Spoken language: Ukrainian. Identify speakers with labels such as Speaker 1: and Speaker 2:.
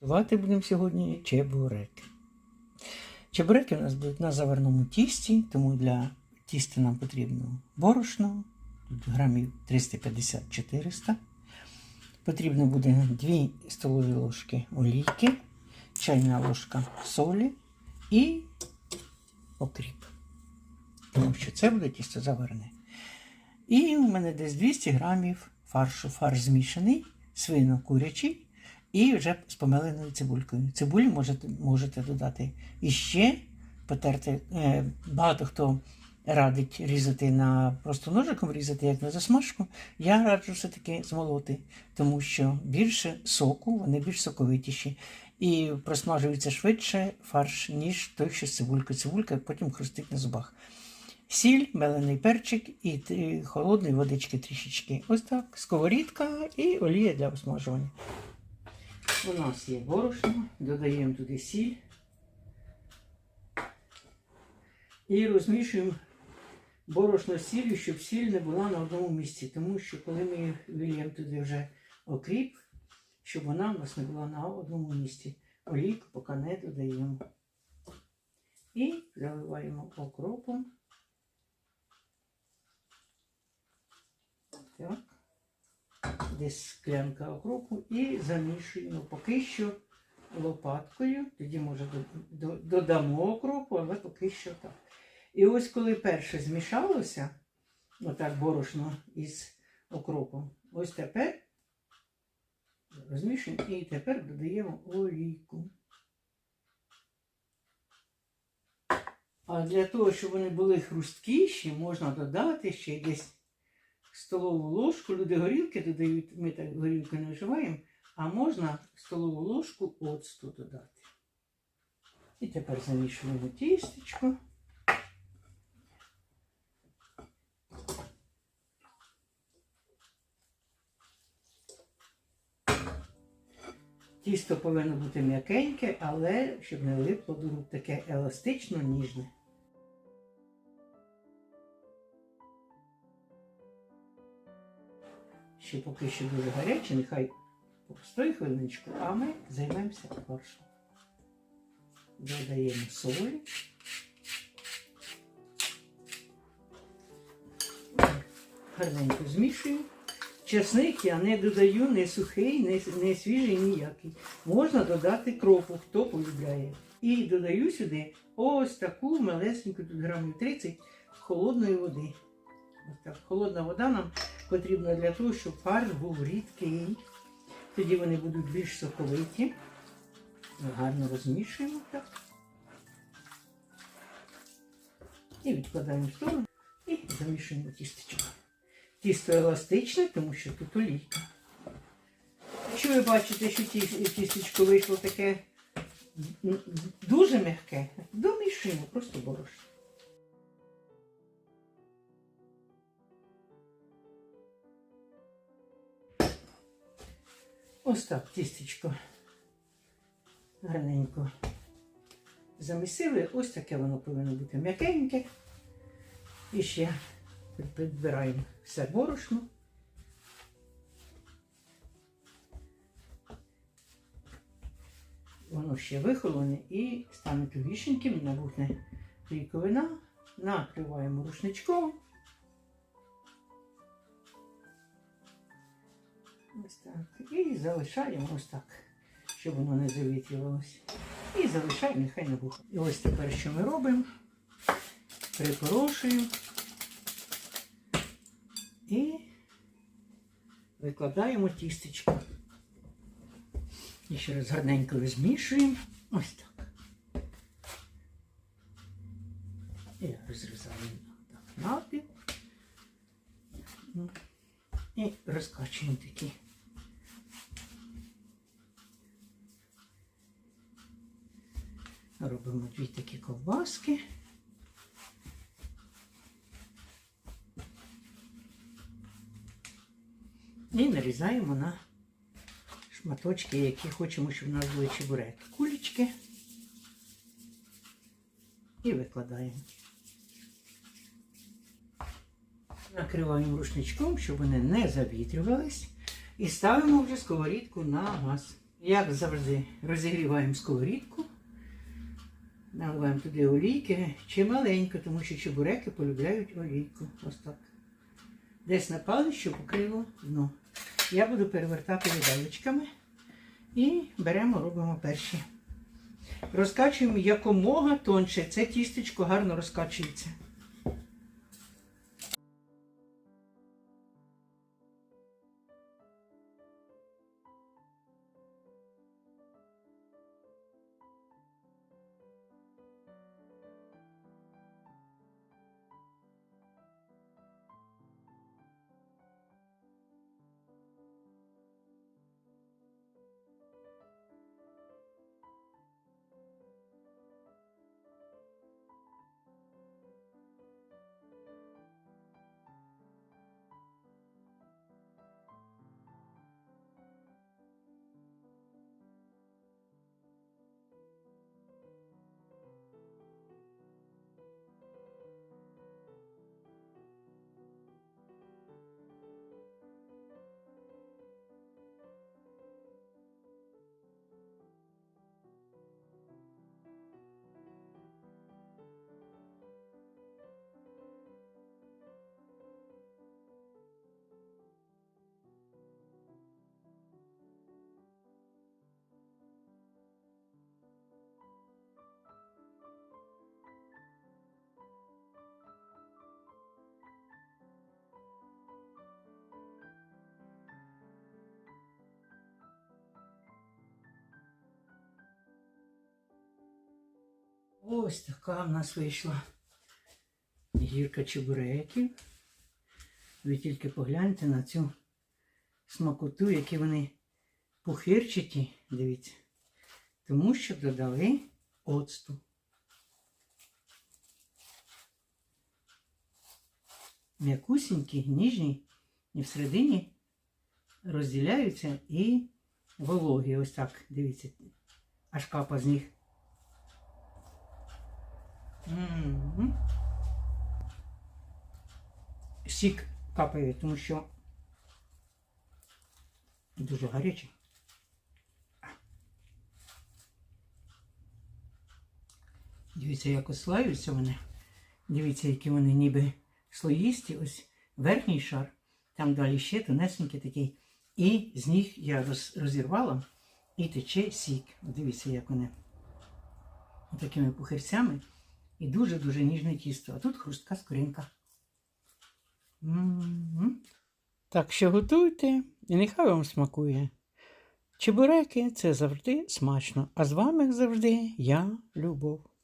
Speaker 1: Готувати будемо сьогодні чебуреки. Чебуреки у нас будуть на заварному тісті, тому для тіста нам потрібно борошно, тут грамів 350-400. Потрібно буде 2 столові ложки олійки, чайна ложка солі і окріп. Тому що це буде тісто заварене. І у мене десь 200 грамів фаршу. Фарш змішаний, свино-курячий і вже з помеленою цибулькою. Цибулю можете, можете додати іще, потерти. Е, багато хто радить різати на просто ножиком різати, як на засмажку. Я раджу все-таки змолоти, тому що більше соку, вони більш соковитіші. І просмажується швидше фарш, ніж той, що з цибулькою. Цибулька потім хрустить на зубах. Сіль, мелений перчик і холодної водички трішечки. Ось так. Сковорідка і олія для осмажування. У нас є борошно, додаємо туди сіль і розмішуємо борошно з сіллю, щоб сіль не була на одному місці. Тому що коли ми виліємо туди вже окріп, щоб вона у нас не була на одному місці. Олійку поки не додаємо. І заливаємо окропом. Так. Десь склянка окропу і замішуємо поки що лопаткою. Тоді, може, до- до- додамо окропу, але поки що так. І ось коли перше змішалося, отак борошно із окропом, ось тепер розмішуємо і тепер додаємо олійку. А для того, щоб вони були хрусткіші, можна додати ще десь столову ложку. Люди горілки додають, ми так горілки не вживаємо, а можна столову ложку оцту додати. І тепер замішуємо тістечко. Тісто повинно бути м'якеньке, але щоб не липло таке еластично ніжне. Ще поки що дуже гаряче, нехай постоїть хвилиночку, а ми займемося фаршем. Додаємо солі. Гарненько змішуємо. Чесник я не додаю не сухий, не, не свіжий ніякий. Можна додати кропу, хто полюбляє. І додаю сюди ось таку малесеньку, тут грамів 30 холодної води. Ось так. Холодна вода нам потрібна для того, щоб фарш був рідкий. Тоді вони будуть більш соковиті. Гарно розмішуємо так. І відкладаємо в сторону і замішуємо тістечко. Тісто еластичне, тому що тут олійка. Якщо ви бачите, що ті- тістечко вийшло таке дуже м'яке, домішуємо просто борошно. Ось так тістечко гарненько замісили. Ось таке воно повинно бути м'якеньке. І ще підбираємо все борошно. Воно ще вихолоне і стане тугішеньким, набухне клейковина. Накриваємо рушничком. Ось так. І залишаємо ось так, щоб воно не завітрювалося. І залишаємо, нехай набухне. І ось тепер що ми робимо? Припорошуємо. І викладаємо тістечко. І ще раз гарненько розмішуємо. Ось так. І розрізаємо так навпіл. Ну, І розкачуємо такі. Робимо дві такі ковбаски. І нарізаємо на шматочки, які хочемо, щоб у нас були чебуреки. Кулечки. І викладаємо. Накриваємо рушничком, щоб вони не завітрювались. І ставимо вже сковорідку на газ. Як завжди, розігріваємо сковорідку, наливаємо туди олійки, чи маленько, тому що чебуреки полюбляють олійку. Ось так. Десь на паличку покрило дно. Я буду перевертати виделочками і беремо, робимо перші. Розкачуємо якомога тонше. Це тістечко гарно розкачується. Ось така в нас вийшла гірка чебуреків. Ви тільки погляньте на цю смакоту, які вони пухирчаті, дивіться, тому що додали оцту. М'якусінькі, ніжні, і всередині розділяються і вологі. Ось так, дивіться, аж капа з них. Сік капає, тому що дуже гарячий. Дивіться, як ослаються вони. Дивіться, які вони ніби слоїсті. Ось верхній шар, там далі ще тонесенький такий. І з них я роз, розірвала і тече сік. Дивіться, як вони такими пухирцями. І дуже-дуже ніжне тісто. А тут хрустка скоринка. Так що готуйте, і нехай вам смакує. Чебуреки це завжди смачно. А з вами як завжди я, Любов.